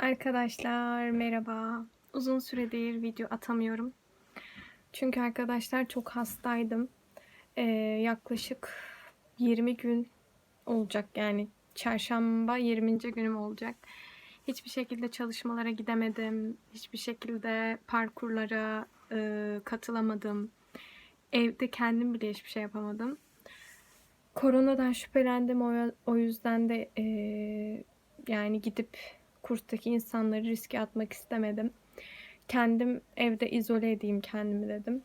Arkadaşlar merhaba. Uzun süredir video atamıyorum. Çünkü arkadaşlar çok hastaydım. Ee, yaklaşık 20 gün olacak yani çarşamba 20. günüm olacak. Hiçbir şekilde çalışmalara gidemedim. Hiçbir şekilde parkurlara e, katılamadım. Evde kendim bile hiçbir şey yapamadım. Koronadan şüphelendim o, yüzden de e, yani gidip kurstaki insanları riske atmak istemedim. Kendim evde izole edeyim kendimi dedim.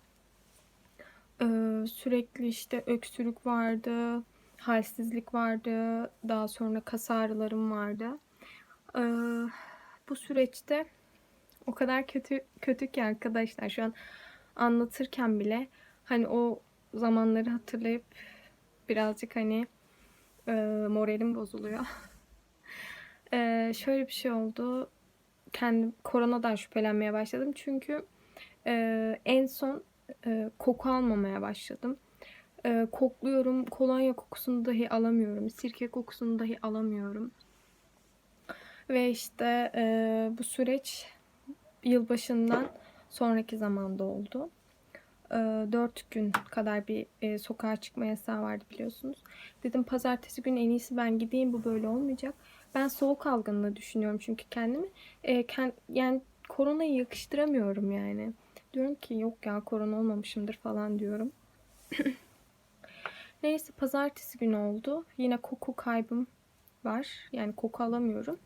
Ee, sürekli işte öksürük vardı, halsizlik vardı, daha sonra kas ağrılarım vardı. Ee, bu süreçte o kadar kötü kötü ki arkadaşlar şu an anlatırken bile hani o zamanları hatırlayıp birazcık hani e, moralim bozuluyor. Ee, şöyle bir şey oldu. Kendim koronadan şüphelenmeye başladım. Çünkü e, en son e, koku almamaya başladım. E, kokluyorum. Kolonya kokusunu dahi alamıyorum. Sirke kokusunu dahi alamıyorum. Ve işte e, bu süreç yılbaşından sonraki zamanda oldu. E, 4 gün kadar bir e, sokağa çıkma yasağı vardı biliyorsunuz. Dedim pazartesi günü en iyisi ben gideyim bu böyle olmayacak. Ben soğuk algınlığı düşünüyorum çünkü kendimi. E, kend, yani koronayı yakıştıramıyorum yani. Diyorum ki yok ya korona olmamışımdır falan diyorum. Neyse pazartesi günü oldu. Yine koku kaybım var. Yani koku alamıyorum.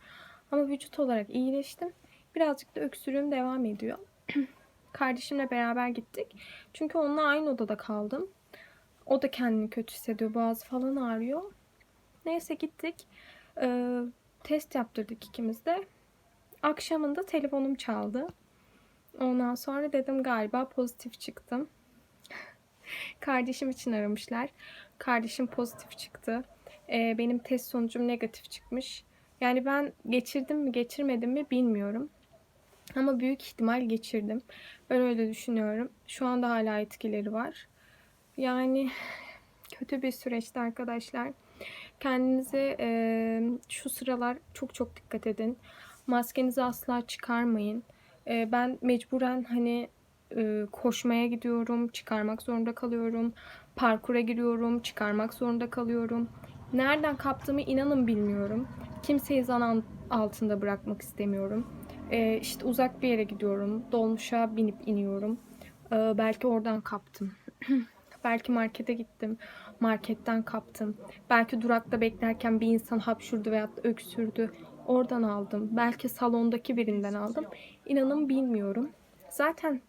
Ama vücut olarak iyileştim. Birazcık da öksürüğüm devam ediyor. Kardeşimle beraber gittik. Çünkü onunla aynı odada kaldım. O da kendini kötü hissediyor. Boğazı falan ağrıyor. Neyse gittik. Ee, test yaptırdık ikimiz de. Akşamında telefonum çaldı. Ondan sonra dedim galiba pozitif çıktım. Kardeşim için aramışlar. Kardeşim pozitif çıktı. Ee, benim test sonucum negatif çıkmış. Yani ben geçirdim mi geçirmedim mi bilmiyorum. Ama büyük ihtimal geçirdim. Ben öyle düşünüyorum. Şu anda hala etkileri var. Yani kötü bir süreçti arkadaşlar. Kendinize e, şu sıralar çok çok dikkat edin. Maskenizi asla çıkarmayın. E, ben mecburen hani e, koşmaya gidiyorum, çıkarmak zorunda kalıyorum. Parkura giriyorum, çıkarmak zorunda kalıyorum. Nereden kaptığımı inanın bilmiyorum. Kimseyi zan altında bırakmak istemiyorum. E, işte uzak bir yere gidiyorum. Dolmuşa binip iniyorum. E, belki oradan kaptım. belki markete gittim marketten kaptım. Belki durakta beklerken bir insan hapşurdu veya öksürdü. Oradan aldım. Belki salondaki birinden aldım. İnanın bilmiyorum. Zaten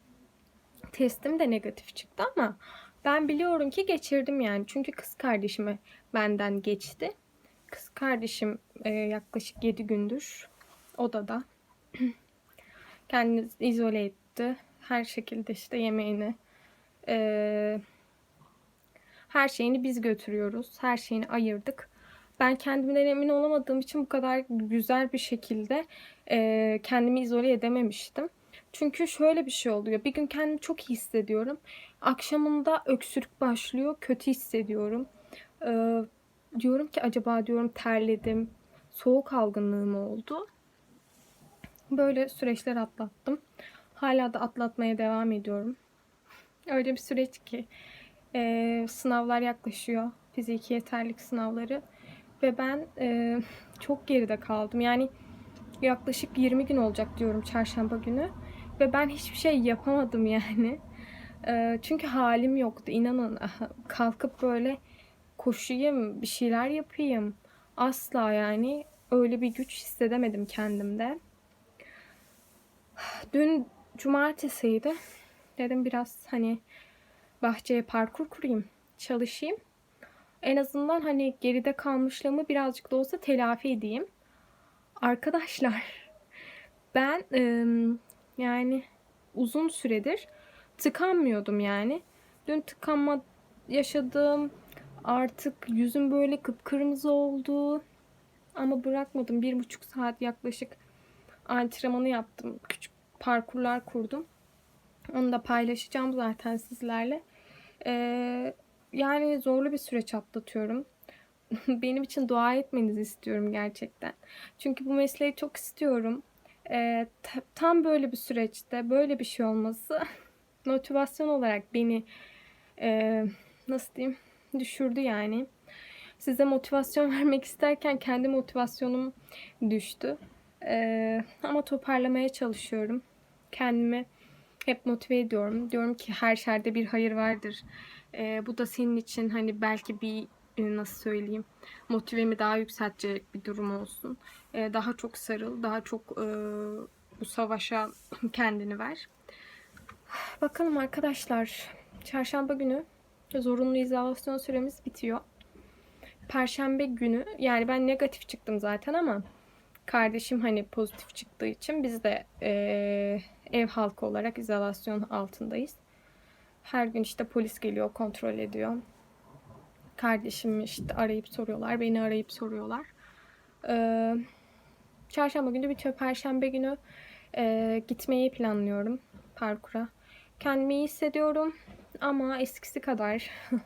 testim de negatif çıktı ama ben biliyorum ki geçirdim yani. Çünkü kız kardeşime benden geçti. Kız kardeşim e, yaklaşık 7 gündür odada. Kendini izole etti. Her şekilde işte yemeğini e, her şeyini biz götürüyoruz. Her şeyini ayırdık. Ben kendimden emin olamadığım için bu kadar güzel bir şekilde e, kendimi izole edememiştim. Çünkü şöyle bir şey oluyor. Bir gün kendimi çok iyi hissediyorum. Akşamında öksürük başlıyor. Kötü hissediyorum. E, diyorum ki acaba diyorum terledim. Soğuk algınlığı mı oldu? Böyle süreçler atlattım. Hala da atlatmaya devam ediyorum. Öyle bir süreç ki e, sınavlar yaklaşıyor. Fiziki yeterlik sınavları. Ve ben e, çok geride kaldım. Yani yaklaşık 20 gün olacak diyorum çarşamba günü. Ve ben hiçbir şey yapamadım yani. E, çünkü halim yoktu. İnanın kalkıp böyle koşayım, bir şeyler yapayım. Asla yani öyle bir güç hissedemedim kendimde. Dün cumartesiydi. Dedim biraz hani bahçeye parkur kurayım, çalışayım. En azından hani geride kalmışlığımı birazcık da olsa telafi edeyim. Arkadaşlar ben yani uzun süredir tıkanmıyordum yani. Dün tıkanma yaşadım. Artık yüzüm böyle kıpkırmızı oldu. Ama bırakmadım. Bir buçuk saat yaklaşık antrenmanı yaptım. Küçük parkurlar kurdum. Onu da paylaşacağım zaten sizlerle. Ee, yani zorlu bir süreç atlatıyorum. Benim için dua etmenizi istiyorum gerçekten. Çünkü bu mesleği çok istiyorum. Ee, ta- tam böyle bir süreçte böyle bir şey olması motivasyon olarak beni e, nasıl diyeyim düşürdü yani. Size motivasyon vermek isterken kendi motivasyonum düştü. Ee, ama toparlamaya çalışıyorum. Kendimi hep motive ediyorum. Diyorum ki her şerde bir hayır vardır. Ee, bu da senin için hani belki bir e, nasıl söyleyeyim motivemi daha yükseltecek bir durum olsun. Ee, daha çok sarıl, daha çok e, bu savaşa kendini ver. Bakalım arkadaşlar. Çarşamba günü zorunlu izolasyon süremiz bitiyor. Perşembe günü yani ben negatif çıktım zaten ama kardeşim hani pozitif çıktığı için biz de eee, ev halkı olarak izolasyon altındayız. Her gün işte polis geliyor, kontrol ediyor. Kardeşimi işte arayıp soruyorlar, beni arayıp soruyorlar. Eee, çarşamba günü bitiyor. Perşembe günü eee, gitmeyi planlıyorum parkura. Kendimi iyi hissediyorum ama eskisi kadar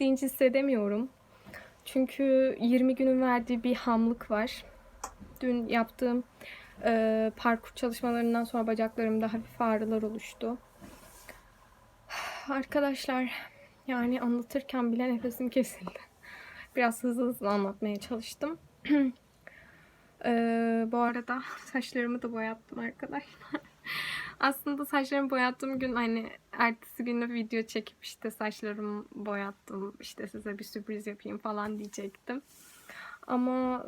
dinç hissedemiyorum. Çünkü 20 günün verdiği bir hamlık var. Dün yaptığım e, parkur çalışmalarından sonra bacaklarımda hafif ağrılar oluştu. Arkadaşlar yani anlatırken bile nefesim kesildi. Biraz hızlı hızlı anlatmaya çalıştım. E, bu arada saçlarımı da boyattım arkadaşlar. Aslında saçlarımı boyattığım gün hani ertesi günü video çekip işte saçlarımı boyattım işte size bir sürpriz yapayım falan diyecektim. Ama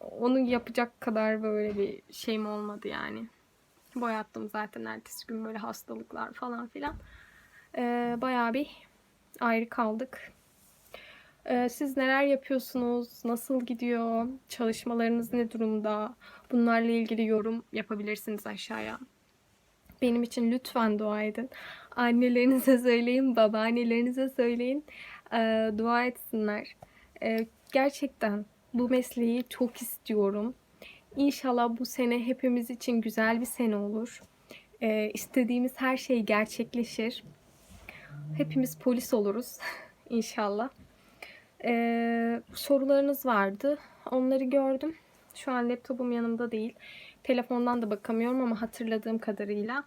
onu yapacak kadar böyle bir şeyim olmadı yani. Boyattım zaten ertesi gün böyle hastalıklar falan filan. Ee, bayağı bir ayrı kaldık. Ee, siz neler yapıyorsunuz? Nasıl gidiyor? Çalışmalarınız ne durumda? Bunlarla ilgili yorum yapabilirsiniz aşağıya. Benim için lütfen dua edin. Annelerinize söyleyin, babaannelerinize söyleyin. Ee, dua etsinler. Ee, gerçekten bu mesleği çok istiyorum. İnşallah bu sene hepimiz için güzel bir sene olur. Ee, istediğimiz her şey gerçekleşir. Hepimiz polis oluruz inşallah. Ee, sorularınız vardı. Onları gördüm. Şu an laptopum yanımda değil. Telefondan da bakamıyorum ama hatırladığım kadarıyla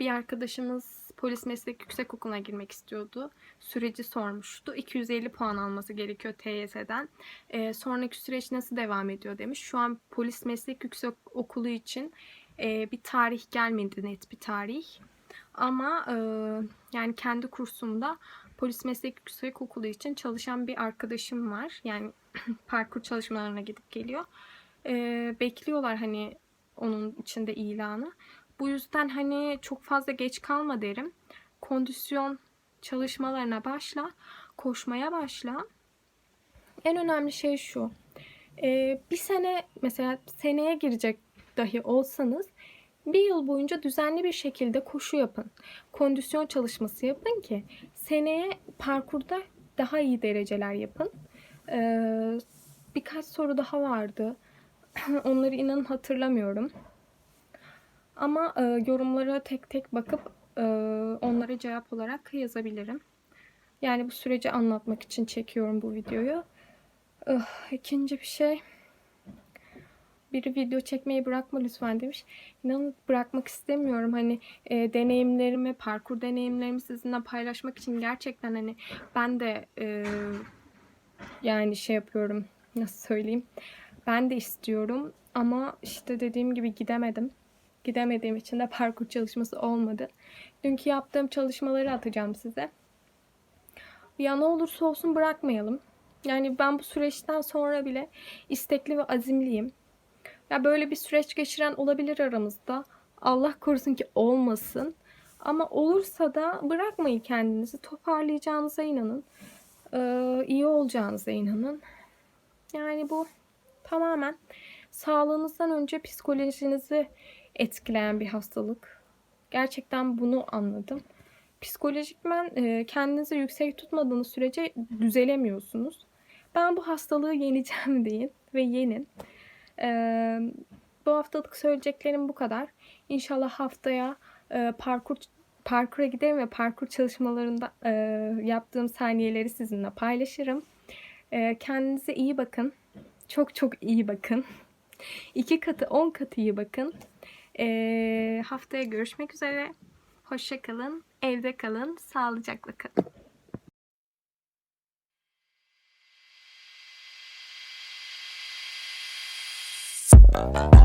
bir arkadaşımız polis meslek yüksek okuluna girmek istiyordu. Süreci sormuştu. 250 puan alması gerekiyor TYS'den. Ee, sonraki süreç nasıl devam ediyor demiş. Şu an polis meslek yüksek okulu için e, bir tarih gelmedi net bir tarih. Ama e, yani kendi kursumda polis meslek yüksek okulu için çalışan bir arkadaşım var. Yani parkur çalışmalarına gidip geliyor. E, bekliyorlar hani onun içinde ilanı. Bu yüzden hani çok fazla geç kalma derim. Kondisyon çalışmalarına başla, koşmaya başla. En önemli şey şu. Ee, bir sene mesela seneye girecek dahi olsanız bir yıl boyunca düzenli bir şekilde koşu yapın. Kondisyon çalışması yapın ki seneye parkurda daha iyi dereceler yapın. Ee, birkaç soru daha vardı. Onları inanın hatırlamıyorum. Ama e, yorumlara tek tek bakıp e, onlara cevap olarak yazabilirim. Yani bu süreci anlatmak için çekiyorum bu videoyu. Uh, ikinci bir şey. Biri video çekmeyi bırakma lütfen demiş. İnanın bırakmak istemiyorum. Hani e, deneyimlerimi, parkur deneyimlerimi sizinle paylaşmak için gerçekten hani ben de e, yani şey yapıyorum. Nasıl söyleyeyim? Ben de istiyorum ama işte dediğim gibi gidemedim. Gidemediğim için de parkur çalışması olmadı. Dünkü yaptığım çalışmaları atacağım size. Ya ne olursa olsun bırakmayalım. Yani ben bu süreçten sonra bile istekli ve azimliyim. Ya böyle bir süreç geçiren olabilir aramızda. Allah korusun ki olmasın. Ama olursa da bırakmayın kendinizi. Toparlayacağınıza inanın. Ee, iyi olacağınıza inanın. Yani bu tamamen sağlığınızdan önce psikolojinizi etkileyen bir hastalık. Gerçekten bunu anladım. Psikolojikmen e, kendinizi yüksek tutmadığınız sürece düzelemiyorsunuz. Ben bu hastalığı yeneceğim deyin ve yenin. Ee, bu haftalık söyleyeceklerim bu kadar. İnşallah haftaya e, parkur parkura giderim ve parkur çalışmalarında e, yaptığım saniyeleri sizinle paylaşırım. E, kendinize iyi bakın. Çok çok iyi bakın. İki katı, on katı iyi bakın. Ee, haftaya görüşmek üzere. Hoşça kalın, evde kalın, sağlıcakla kalın. Thank